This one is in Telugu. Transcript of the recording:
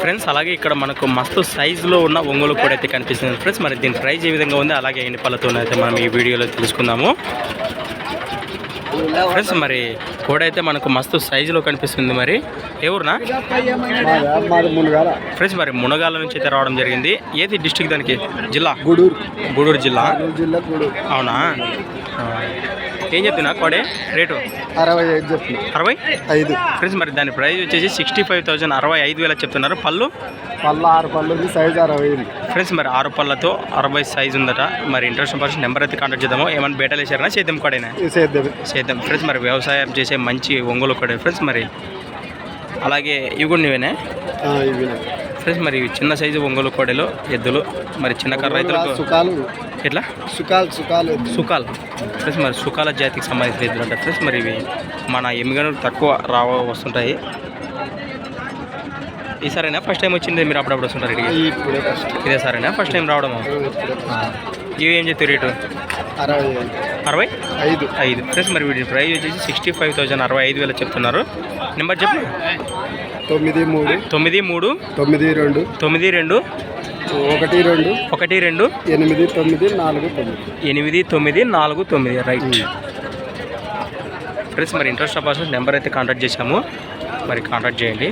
ఫ్రెండ్స్ అలాగే ఇక్కడ మనకు మస్తు సైజులో ఉన్న ఒంగోలు కోడి అయితే కనిపిస్తుంది ఫ్రెండ్స్. మరి దీని ప్రైస్ ఏ విధంగా ఉంది అలాగే ఎన్ని పళ్ళతో అయితే మనం ఈ వీడియోలో తెలుసుకుందాము. ఫ్రెండ్స్ మరి కోడి అయితే మనకు మస్తు సైజులో కనిపిస్తుంది మరి. మునగాల ఫ్రెండ్స్ మరి మునగాల నుంచి అయితే రావడం జరిగింది. ఏది డిస్టిక్ దానికి? జిల్లా? గూడూరు. గూడూరు జిల్లా. అవునా. ఏం చెప్తున్నా? కోడే? రేటు? అరవై ఐదు చెప్పిన అరవై? ఐదు. ఫ్రెండ్స్ మరి దాని ప్రైస్ వచ్చేసి సిక్స్టీ ఫైవ్ థౌసండ్ అరవై ఐదు వేలకు చెప్తున్నారు. పళ్ళు? పళ్ళ ఆరు పళ్ళు సైజ్ అరవై ఫ్రెండ్స్ మరి ఆరు పళ్ళతో అరవై సైజు ఉందట. మరి ఇంట్రెస్ట్ పర్సన్ నెంబర్ అయితే కాంటాక్ట్ చేద్దాము. ఏమైనా బేటలు వేసారనా చేద్దాం కోడేనా? సేద్యమే చేద్దాం. ఫ్రెండ్స్ మరి వ్యవసాయం చేసే మంచి ఒంగోలు కోడే. ఫ్రెండ్స్ మరి అలాగే ఇవి కూడా ఇవి ఫ్రెండ్స్ మరి చిన్న సైజు ఒంగోలు కోడెలు ఎద్దులు మరి చిన్న కర్ర రైతులకు ఎట్లా? సుఖాలు సుఖాలు సుకాల్ ఫ్రెండ్స్ మరి సుకాల జాతికి సంబంధించిన ఎద్దులు అంటారు ఫ్రెండ్స్. మరి ఇవి మన ఎమ్మిగనూరు తక్కువ రావ వస్తుంటాయి. ఈసారైనా ఫస్ట్ టైం వచ్చింది మీరు అప్పుడప్పుడు వస్తుంటారు ఇదే సారేనా? ఫస్ట్ టైం రావడము? ఇవి ఏం చెప్తారు రేటు? అరవై ఐదు. ఐదు. ఫ్రెండ్స్ మరి వీటి ప్రైస్ వచ్చేసి సిక్స్టీ ఫైవ్ థౌసండ్ అరవై ఐదు వేలు చెప్తున్నారు. నెంబర్ చెప్పు తొమ్మిది మూడు. తొమ్మిది మూడు. తొమ్మిది రెండు. తొమ్మిది రెండు. ఒకటి రెండు. ఒకటి రెండు. ఎనిమిది తొమ్మిది నాలుగు తొమ్మిది. ఎనిమిది తొమ్మిది నాలుగు తొమ్మిది. రైట్. ఫ్రెండ్స్ మరి ఇంట్రెస్ట్ ఆఫ్ పర్సన్స్ నెంబర్ అయితే కాంటాక్ట్ చేశాము. మరి కాంటాక్ట్ చేయండి.